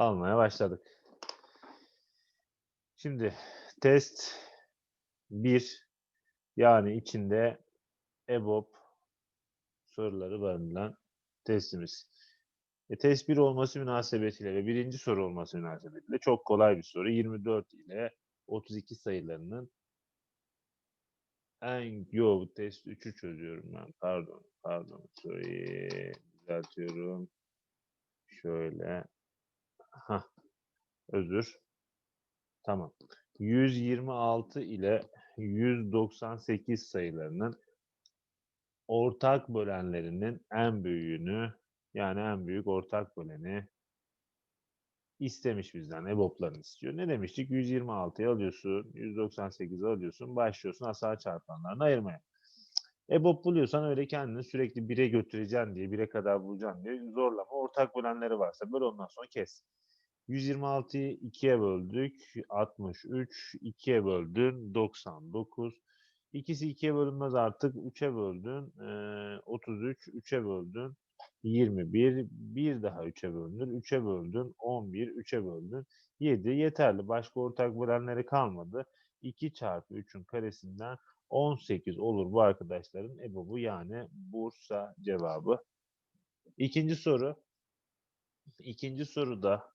almaya başladık. Şimdi test 1 yani içinde EBOB soruları barındıran testimiz. E, test 1 olması münasebetiyle ve birinci soru olması münasebetiyle çok kolay bir soru. 24 ile 32 sayılarının en yo test 3'ü çözüyorum ben. Pardon, pardon. Soruyu düzeltiyorum. Şöyle. Ha. Özür. Tamam. 126 ile 198 sayılarının ortak bölenlerinin en büyüğünü yani en büyük ortak böleni istemiş bizden. EBOB'larını istiyor. Ne demiştik? 126'yı alıyorsun, 198'i alıyorsun, başlıyorsun asal çarpanlarını ayırmaya. EBOB buluyorsan öyle kendini sürekli 1'e götüreceksin diye, 1'e kadar bulacaksın diye zorlama. Ortak bölenleri varsa böyle ondan sonra kes. 126'yı 2'ye böldük. 63. 2'ye böldün. 99. İkisi 2'ye bölünmez artık. 3'e böldün. Ee, 33. 3'e böldün. 21. Bir daha 3'e böldün. 3'e böldün. 11. 3'e böldün. 7. Yeterli. Başka ortak bölenleri kalmadı. 2 çarpı 3'ün karesinden 18 olur bu arkadaşların EBOB'u yani Bursa cevabı. İkinci soru. İkinci soruda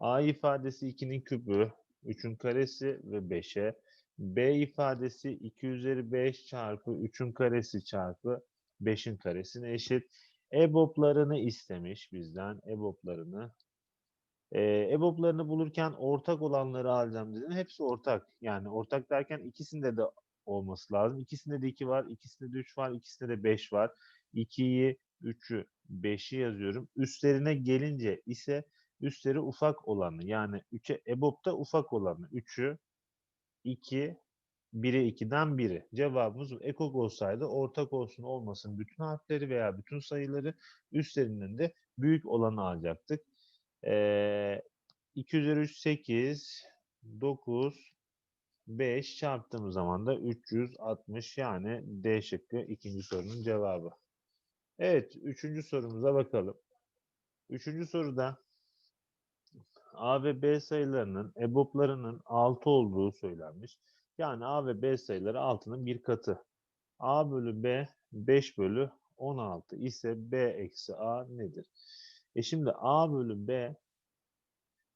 A ifadesi 2'nin küpü, 3'ün karesi ve 5'e. B ifadesi 2 üzeri 5 çarpı 3'ün karesi çarpı 5'in karesine eşit. EBOB'larını istemiş bizden. EBOB'larını. Ee, EBOB'larını bulurken ortak olanları alacağım dedim. Hepsi ortak. Yani ortak derken ikisinde de olması lazım. İkisinde de 2 var, ikisinde de 3 var, ikisinde de 5 var. 2'yi, 3'ü, 5'i yazıyorum. Üstlerine gelince ise üstleri ufak olanı yani 3'e EBOB'da ufak olanı 3'ü 2 1'e 2'den biri. Cevabımız ekok olsaydı ortak olsun olmasın bütün harfleri veya bütün sayıları üstlerinden de büyük olanı alacaktık. Ee, 2 üzeri 3 8 9 5 çarptığımız zaman da 360 yani D şıkkı ikinci sorunun cevabı. Evet üçüncü sorumuza bakalım. Üçüncü soruda A ve B sayılarının EBOB'larının 6 olduğu söylenmiş. Yani A ve B sayıları 6'nın bir katı. A bölü B 5 bölü 16 ise B eksi A nedir? E şimdi A bölü B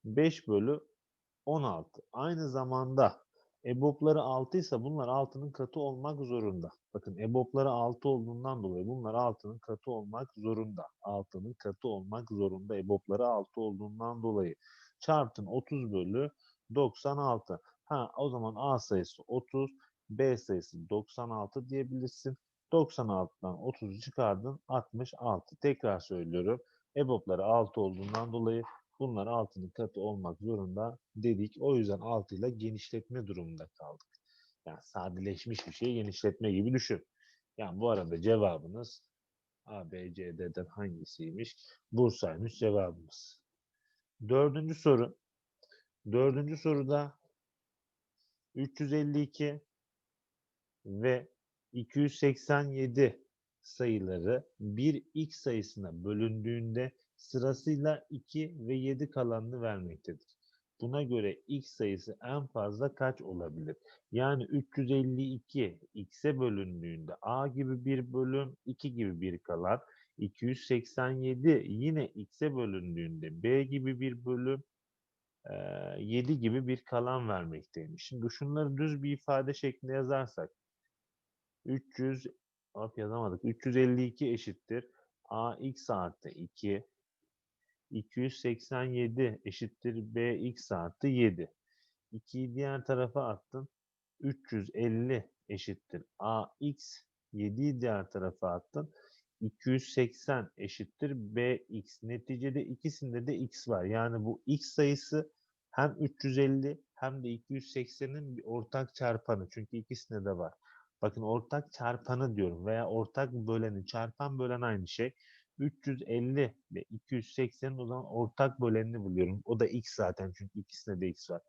5 bölü 16. Aynı zamanda EBOB'ları 6 ise bunlar 6'nın katı olmak zorunda. Bakın EBOB'ları 6 olduğundan dolayı bunlar 6'nın katı olmak zorunda. 6'nın katı olmak zorunda EBOB'ları 6 olduğundan dolayı çarptın 30 bölü 96. Ha o zaman A sayısı 30, B sayısı 96 diyebilirsin. 96'dan 30'u çıkardın 66. Tekrar söylüyorum. EBOB'ları 6 olduğundan dolayı bunlar 6'nın katı olmak zorunda dedik. O yüzden 6 ile genişletme durumunda kaldık. Yani sadeleşmiş bir şey genişletme gibi düşün. Yani bu arada cevabınız A, B, C, D'den hangisiymiş? Bursa'ymış cevabımız. Dördüncü soru. Dördüncü soruda 352 ve 287 sayıları bir x sayısına bölündüğünde sırasıyla 2 ve 7 kalanını vermektedir. Buna göre x sayısı en fazla kaç olabilir? Yani 352 x'e bölündüğünde a gibi bir bölüm, 2 gibi bir kalan, 287 yine x'e bölündüğünde b gibi bir bölüm, 7 gibi bir kalan vermekteymiş. Şimdi şunları düz bir ifade şeklinde yazarsak 300 hop yazamadık. 352 eşittir ax artı 2 287 eşittir bx artı 7. 2'yi diğer tarafa attın. 350 eşittir ax 7'yi diğer tarafa attın. 280 eşittir bx. Neticede ikisinde de x var. Yani bu x sayısı hem 350 hem de 280'in bir ortak çarpanı. Çünkü ikisinde de var. Bakın ortak çarpanı diyorum veya ortak böleni. Çarpan bölen aynı şey. 350 ve 280'in o zaman ortak bölenini buluyorum. O da x zaten çünkü ikisinde de x var.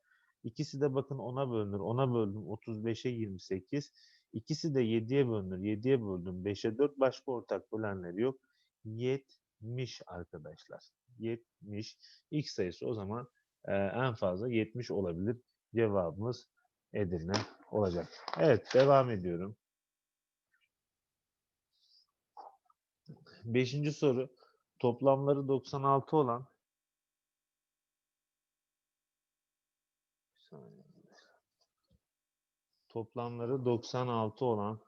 İkisi de bakın 10'a bölünür. 10'a böldüm 35'e 28. İkisi de 7'ye bölünür. 7'ye böldüm 5'e 4. Başka ortak bölenleri yok. 70 arkadaşlar. 70. X sayısı o zaman e, en fazla 70 olabilir. Cevabımız Edirne olacak. Evet devam ediyorum. Beşinci soru. Toplamları 96 olan Bir saniye. Toplamları 96 olan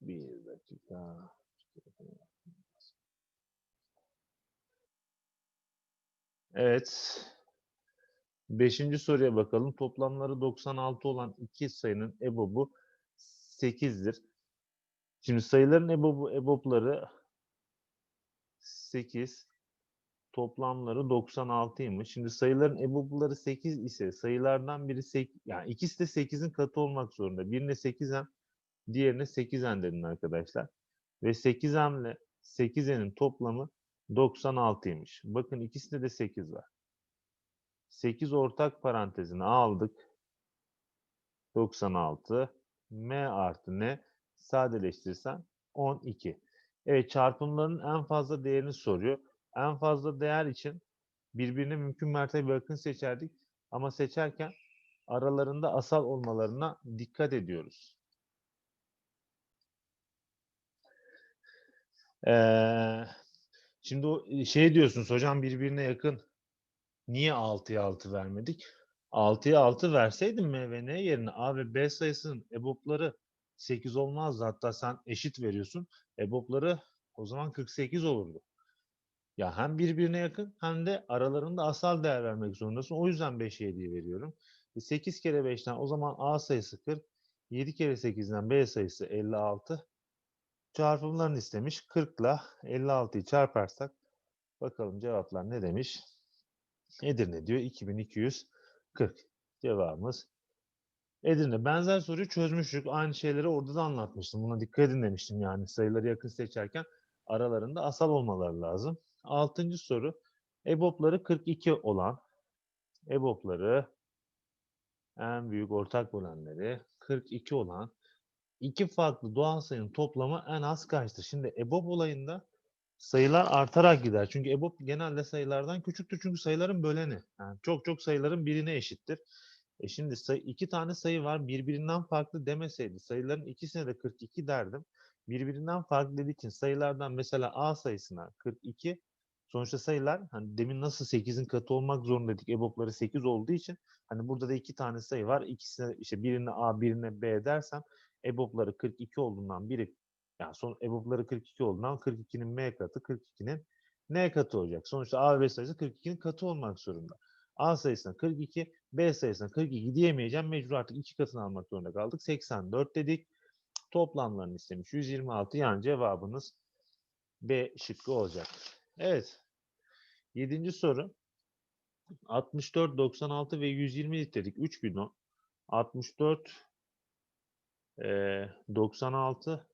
bir dakika. Evet. Beşinci soruya bakalım. Toplamları 96 olan iki sayının EBOB'u 8'dir. Şimdi sayıların EBOB'u, EBOB'ları 8, toplamları 96'ymış. Şimdi sayıların EBOB'ları 8 ise sayılardan biri 8, yani ikisi de 8'in katı olmak zorunda. Birine 8'en, diğerine 8'en dedin arkadaşlar. Ve 8'en ile 8'enin toplamı 96'ymış. Bakın ikisinde de 8 var. 8 ortak parantezine aldık. 96. M artı ne? Sadeleştirirsen 12. Evet çarpımların en fazla değerini soruyor. En fazla değer için birbirine mümkün mertebe yakın seçerdik. Ama seçerken aralarında asal olmalarına dikkat ediyoruz. Ee, şimdi o şey diyorsunuz hocam birbirine yakın. Niye 6'ya 6 vermedik? 6'ya 6 verseydim M ve N yerine A ve B sayısının EBOB'ları 8 olmazdı. Hatta sen eşit veriyorsun. EBOB'ları o zaman 48 olurdu. Ya hem birbirine yakın hem de aralarında asal değer vermek zorundasın. O yüzden 5'e 7'yi veriyorum. 8 kere 5'ten o zaman A sayısı 40. 7 kere 8'den B sayısı 56. Çarpımlarını istemiş. 40 ile 56'yı çarparsak bakalım cevaplar ne demiş? Edirne diyor 2240. Cevabımız Edirne. Benzer soruyu çözmüştük. Aynı şeyleri orada da anlatmıştım. Buna dikkat edin demiştim yani. Sayıları yakın seçerken aralarında asal olmaları lazım. Altıncı soru. EBOB'ları 42 olan EBOB'ları en büyük ortak bölenleri 42 olan iki farklı doğal sayının toplamı en az kaçtır? Şimdi EBOB olayında sayılar artarak gider. Çünkü EBOB genelde sayılardan küçüktür. Çünkü sayıların böleni. Yani çok çok sayıların birine eşittir. E şimdi sayı, iki tane sayı var. Birbirinden farklı demeseydi sayıların ikisine de 42 derdim. Birbirinden farklı dediği için sayılardan mesela A sayısına 42 sonuçta sayılar hani demin nasıl 8'in katı olmak zorunda dedik. EBOB'ları 8 olduğu için hani burada da iki tane sayı var. İkisine işte birine A birine B dersem EBOB'ları 42 olduğundan biri yani son EBOB'ları 42 olduğundan 42'nin M katı 42'nin N katı olacak. Sonuçta A ve B sayısı 42'nin katı olmak zorunda. A sayısına 42, B sayısına 42 diyemeyeceğim. Mecbur artık iki katını almak zorunda kaldık. 84 dedik. Toplamlarını istemiş. 126 yani cevabınız B şıkkı olacak. Evet. Yedinci soru. 64, 96 ve 120 litrelik 3 bidon. 64, e, 96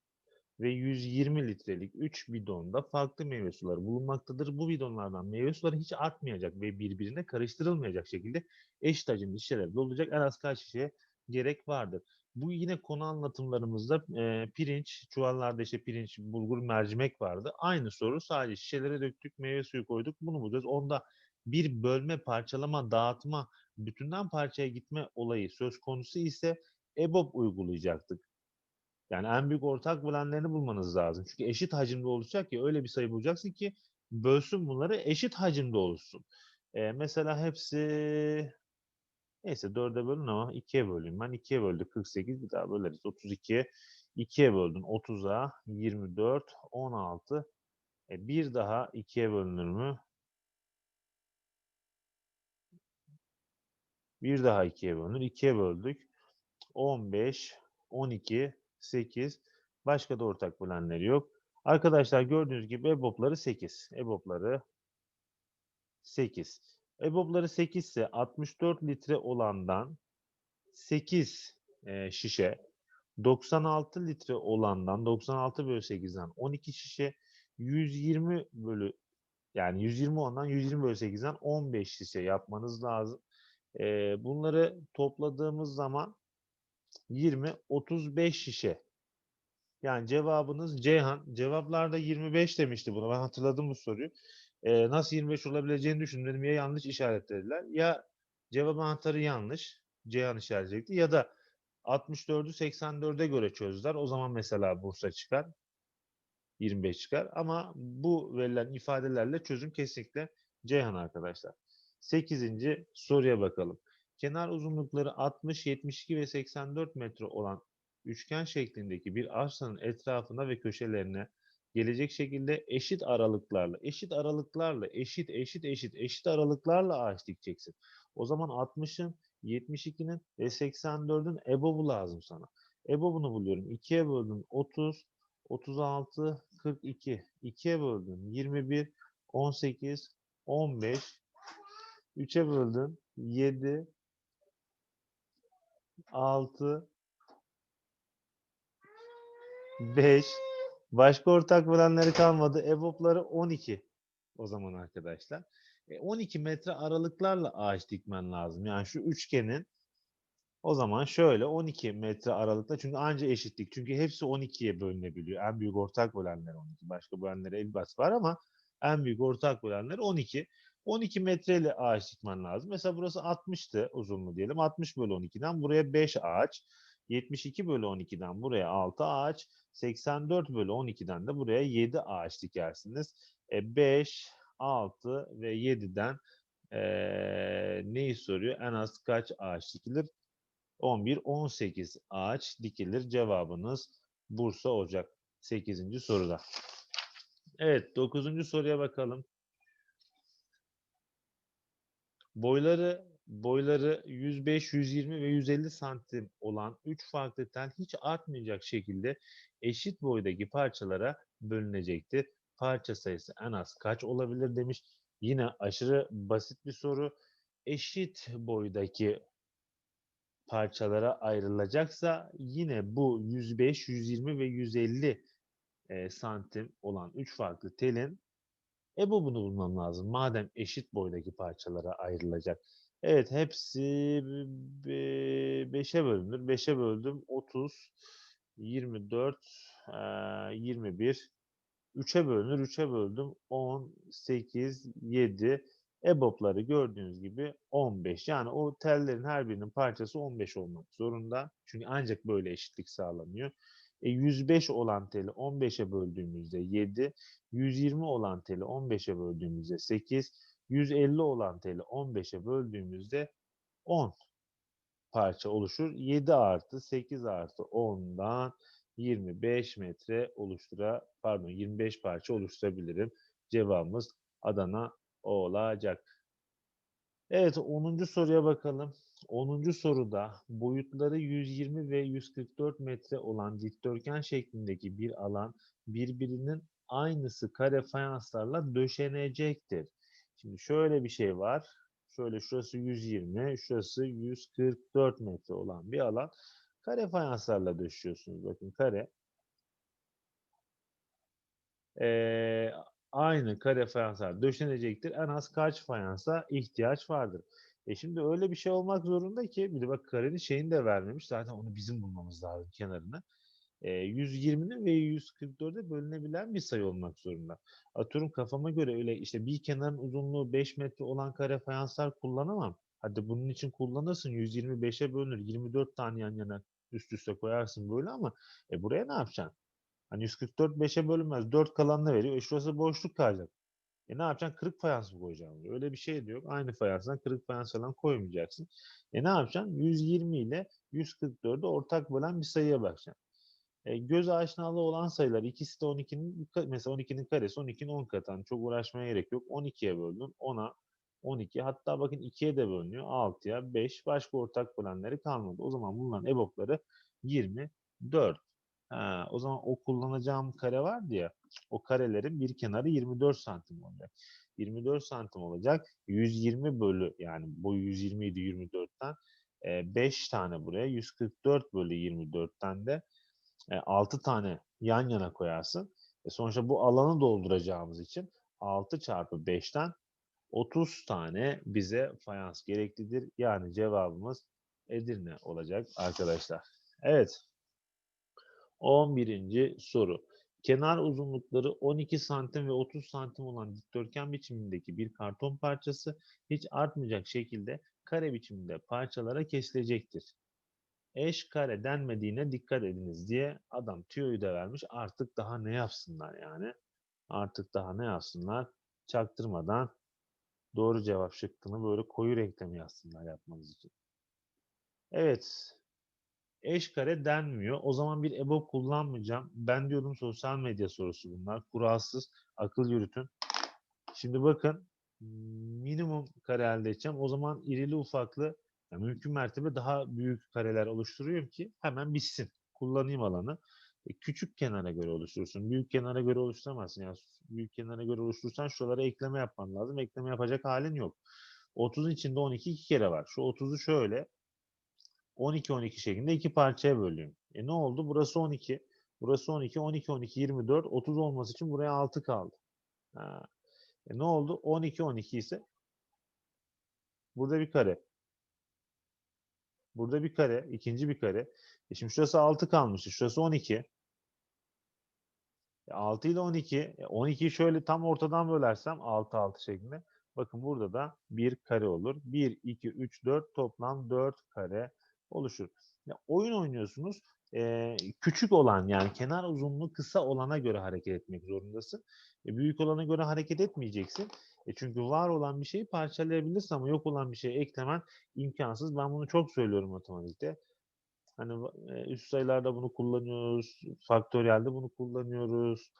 ve 120 litrelik 3 bidonda farklı meyve suları bulunmaktadır. Bu bidonlardan meyve suları hiç artmayacak ve birbirine karıştırılmayacak şekilde eşit hacimli şişeler dolacak. En az kaç şişeye gerek vardır. Bu yine konu anlatımlarımızda e, pirinç, çuvallarda işte pirinç, bulgur, mercimek vardı. Aynı soru sadece şişelere döktük, meyve suyu koyduk. Bunu bulacağız. Onda bir bölme, parçalama, dağıtma, bütünden parçaya gitme olayı söz konusu ise EBOB uygulayacaktık. Yani en büyük ortak bölenlerini bulmanız lazım. Çünkü eşit hacimde olacak ki öyle bir sayı bulacaksın ki bölsün bunları eşit hacimde oluşsun. Ee, mesela hepsi neyse 4'e bölün ama 2'ye böleyim. Ben 2'ye böldük 48 bir daha böleriz. 32'ye 2'ye böldün 30'a 24 16 e, bir daha 2'ye bölünür mü? Bir daha 2'ye bölünür. 2'ye böldük. 15 12 8. Başka da ortak bölenleri yok. Arkadaşlar gördüğünüz gibi EBOB'ları 8. EBOB'ları 8. EBOB'ları 8 ise 64 litre olandan 8 e, şişe, 96 litre olandan 96 bölü 8'den 12 şişe, 120 bölü yani 120 ondan 120 bölü 8'den 15 şişe yapmanız lazım. E, bunları topladığımız zaman 20, 35 şişe Yani cevabınız Ceyhan. Cevaplarda 25 demişti buna. Ben hatırladım bu soruyu. Ee, nasıl 25 olabileceğini düşündüm. Ya yanlış işaretlediler ya cevap anahtarı yanlış. Ceyhan işaretleyecekti ya da 64'ü 84'e göre çözdüler. O zaman mesela Bursa çıkar. 25 çıkar. Ama bu verilen ifadelerle çözüm kesinlikle Ceyhan arkadaşlar. 8. soruya bakalım. Kenar uzunlukları 60, 72 ve 84 metre olan üçgen şeklindeki bir arsanın etrafına ve köşelerine gelecek şekilde eşit aralıklarla, eşit aralıklarla, eşit, eşit, eşit, eşit aralıklarla ağaç dikeceksin. O zaman 60'ın, 72'nin ve 84'ün EBOB'u lazım sana. EBOB'unu buluyorum. 2'ye böldüm 30, 36, 42. 2'ye böldüm 21, 18, 15. 3'e böldüm 7, 6, 5. Başka ortak bölenleri kalmadı. EBOB'ları 12 o zaman arkadaşlar. E 12 metre aralıklarla ağaç dikmen lazım. Yani şu üçgenin o zaman şöyle 12 metre aralıkta çünkü anca eşitlik. Çünkü hepsi 12'ye bölünebiliyor. En büyük ortak bölenler 12. Başka bölenleri elbet var ama en büyük ortak bölenler 12. 12 metreyle ağaç dikmen lazım. Mesela burası 60'tı uzunluğu diyelim. 60 bölü 12'den buraya 5 ağaç. 72 bölü 12'den buraya 6 ağaç. 84 bölü 12'den de buraya 7 ağaç dikersiniz. E 5, 6 ve 7'den e, neyi soruyor? En az kaç ağaç dikilir? 11, 18 ağaç dikilir. Cevabınız Bursa olacak 8. soruda. Evet 9. soruya bakalım. Boyları boyları 105, 120 ve 150 santim olan 3 farklı tel hiç artmayacak şekilde eşit boydaki parçalara bölünecektir. Parça sayısı en az kaç olabilir demiş. Yine aşırı basit bir soru. Eşit boydaki parçalara ayrılacaksa yine bu 105, 120 ve 150 e, santim olan 3 farklı telin EBOB'unu bulmam lazım. Madem eşit boydaki parçalara ayrılacak. Evet hepsi 5'e bölünür. 5'e böldüm 30, 24, 21, 3'e bölünür. 3'e böldüm 10, 8, 7. EBOB'ları gördüğünüz gibi 15. Yani o tellerin her birinin parçası 15 olmak zorunda. Çünkü ancak böyle eşitlik sağlanıyor. E, 105 olan teli 15'e böldüğümüzde 7, 120 olan teli 15'e böldüğümüzde 8, 150 olan teli 15'e böldüğümüzde 10 parça oluşur. 7 artı 8 artı 10'dan 25 metre oluştura pardon 25 parça oluşturabilirim. Cevabımız Adana olacak. Evet 10. soruya bakalım. 10. soruda boyutları 120 ve 144 metre olan dikdörtgen şeklindeki bir alan birbirinin aynısı kare fayanslarla döşenecektir. Şimdi şöyle bir şey var. Şöyle şurası 120, şurası 144 metre olan bir alan. Kare fayanslarla döşüyorsunuz. Bakın kare. Ee, aynı kare fayanslar döşenecektir. En az kaç fayansa ihtiyaç vardır? E şimdi öyle bir şey olmak zorunda ki bir de bak karenin şeyini de vermemiş. Zaten onu bizim bulmamız lazım kenarını. E, 120'nin ve 144'e bölünebilen bir sayı olmak zorunda. Atıyorum kafama göre öyle işte bir kenarın uzunluğu 5 metre olan kare fayanslar kullanamam. Hadi bunun için kullanırsın 125'e bölünür. 24 tane yan yana üst üste koyarsın böyle ama e buraya ne yapacaksın? Hani 144 5'e bölünmez. 4 kalanını veriyor. E şurası boşluk kalacak. E ne yapacaksın? Kırık fayans mı koyacaksın? Öyle bir şey de yok. Aynı fayansdan kırık fayans falan koymayacaksın. E ne yapacaksın? 120 ile 144'ü ortak bölen bir sayıya bakacaksın. E, göz aşinalığı olan sayılar ikisi de 12'nin mesela 12'nin karesi 12'nin 10 katı. Yani çok uğraşmaya gerek yok. 12'ye böldün. 10'a 12. Hatta bakın 2'ye de bölünüyor. 6'ya 5. Başka ortak bölenleri kalmadı. O zaman bunların EBOB'ları 24. Ha, o zaman o kullanacağım kare vardı ya. O karelerin bir kenarı 24 santim olacak. 24 santim olacak. 120 bölü yani bu 120 idi 24'ten. 5 tane buraya. 144 bölü 24'ten de 6 tane yan yana koyarsın. E sonuçta bu alanı dolduracağımız için 6 çarpı 5'ten 30 tane bize fayans gereklidir. Yani cevabımız Edirne olacak arkadaşlar. Evet. 11. soru. Kenar uzunlukları 12 santim ve 30 santim olan dikdörtgen biçimindeki bir karton parçası hiç artmayacak şekilde kare biçiminde parçalara kesilecektir. Eş kare denmediğine dikkat ediniz diye adam tüyoyu da vermiş. Artık daha ne yapsınlar yani? Artık daha ne yapsınlar? Çaktırmadan doğru cevap şıkkını böyle koyu renkte mi yazsınlar yapmanız için? Evet. Eş kare denmiyor. O zaman bir EBOB kullanmayacağım. Ben diyorum sosyal medya sorusu bunlar. Kuralsız akıl yürütün. Şimdi bakın minimum kare elde edeceğim. O zaman irili ufaklı yani mümkün mertebe daha büyük kareler oluşturuyorum ki hemen bitsin. Kullanayım alanı. E, küçük kenara göre oluşturursun. Büyük kenara göre oluşturamazsın. Yani büyük kenara göre oluşturursan şuralara ekleme yapman lazım. Ekleme yapacak halin yok. 30'un içinde 12 iki kere var. Şu 30'u şöyle 12-12 şeklinde iki parçaya bölüyorum. E ne oldu? Burası 12. Burası 12. 12, 12, 24. 30 olması için buraya 6 kaldı. Ha. E ne oldu? 12, 12 ise burada bir kare. Burada bir kare. ikinci bir kare. E şimdi şurası 6 kalmıştı. Şurası 12. E 6 ile 12. E 12'yi şöyle tam ortadan bölersem 6, 6 şeklinde. Bakın burada da bir kare olur. 1, 2, 3, 4 toplam 4 kare oluşur. Ya oyun oynuyorsunuz. E, küçük olan yani kenar uzunluğu kısa olana göre hareket etmek zorundasın. E, büyük olana göre hareket etmeyeceksin. E, çünkü var olan bir şeyi parçalayabilirsin ama yok olan bir şeyi eklemen imkansız. Ben bunu çok söylüyorum matematikte. Hani e, üst sayılarda bunu kullanıyoruz. Faktöriyelde bunu kullanıyoruz.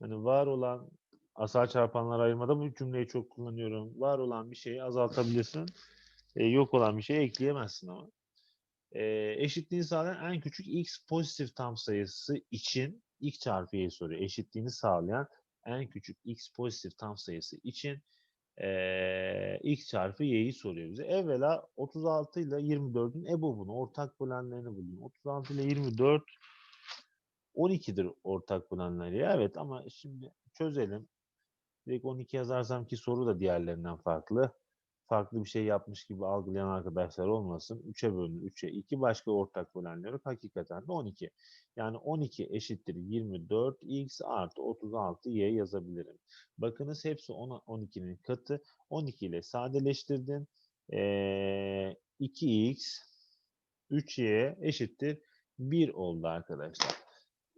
Hani var olan asal çarpanlar ayırmada bu cümleyi çok kullanıyorum. Var olan bir şeyi azaltabilirsin. E, yok olan bir şeyi ekleyemezsin ama. E, eşitliğini sağlayan en küçük x pozitif tam sayısı için x çarpı y soruyor. Eşitliğini sağlayan en küçük x pozitif tam sayısı için e, x çarpı y'yi soruyor bize. Evvela 36 ile 24'ün EBOB'unu, ortak bölenlerini bulayım. 36 ile 24 12'dir ortak bölenleri. Evet ama şimdi çözelim. Direkt 12 yazarsam ki soru da diğerlerinden farklı farklı bir şey yapmış gibi algılayan arkadaşlar olmasın. 3'e bölünür. 3'e 2 başka ortak bölenler yok. Hakikaten de 12. Yani 12 eşittir 24x artı 36y yazabilirim. Bakınız hepsi 12'nin katı. 12 ile sadeleştirdim. Ee, 2x 3y eşittir 1 oldu arkadaşlar.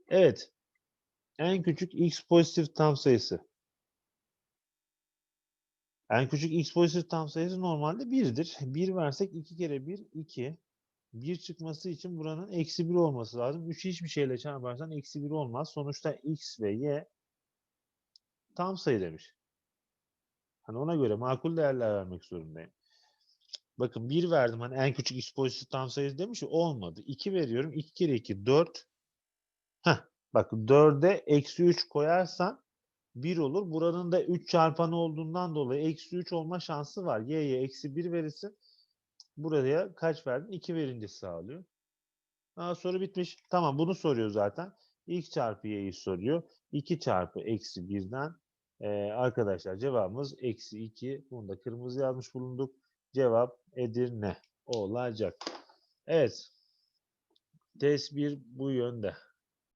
Evet. En küçük x pozitif tam sayısı. En küçük x pozitif tam sayısı normalde 1'dir. 1 versek 2 kere 1, 2. 1 çıkması için buranın eksi 1 olması lazım. 3'ü hiçbir şeyle çarparsan eksi 1 olmaz. Sonuçta x ve y tam sayı demiş. Hani ona göre makul değerler vermek zorundayım. Bakın 1 verdim. Hani en küçük x pozitif tam sayısı demiş olmadı. 2 veriyorum. 2 kere 2 4. Heh, bak 4'e eksi 3 koyarsan 1 olur. Buranın da 3 çarpanı olduğundan dolayı eksi 3 olma şansı var. Y'ye eksi 1 verirsin. Buraya kaç verdin? 2 verince sağlıyor. Aa, soru bitmiş. Tamam bunu soruyor zaten. X çarpı y'yi soruyor. 2 çarpı eksi 1'den ee, arkadaşlar cevabımız eksi 2. Bunu da kırmızı yazmış bulunduk. Cevap Edirne olacak. Evet. Test 1 bu yönde.